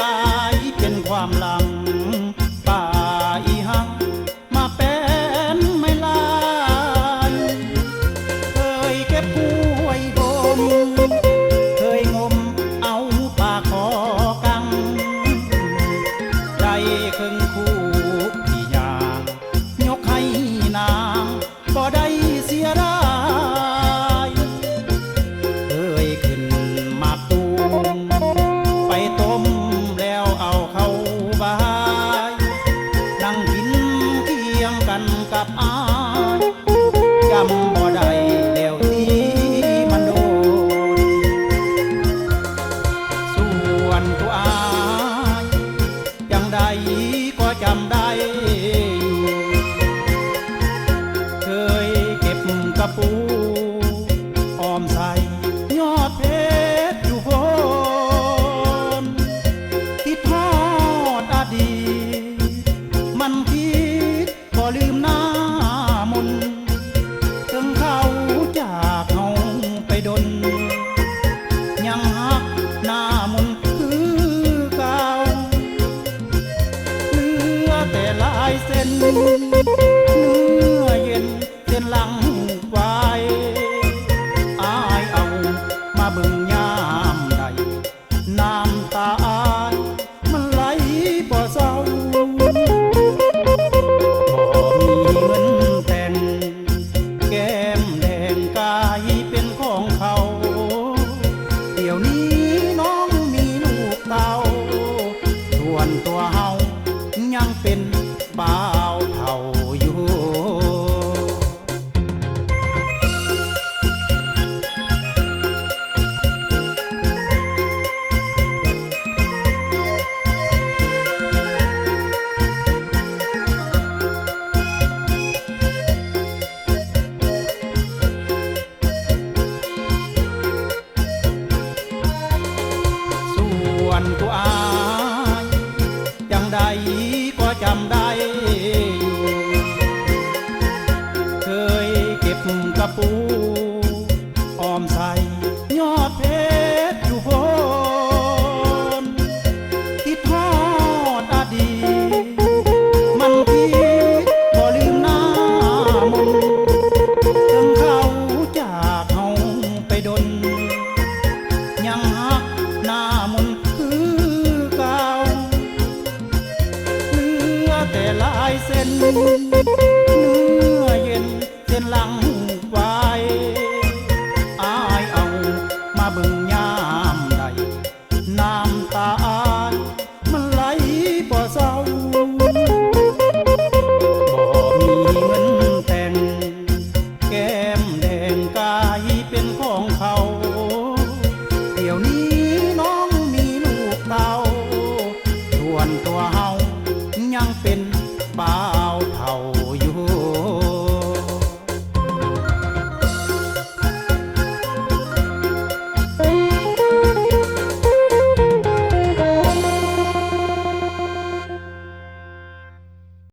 กายเป็นความหลังป่าอีหักมาเป็นไม่ลานเคยเก็บผู้ไว้ดมเคยงมเอาปากคอกังใจคึงคู up เป็นบ่าวเฒ่าอยู่ส่วนตัวอา ยังเป็นป่า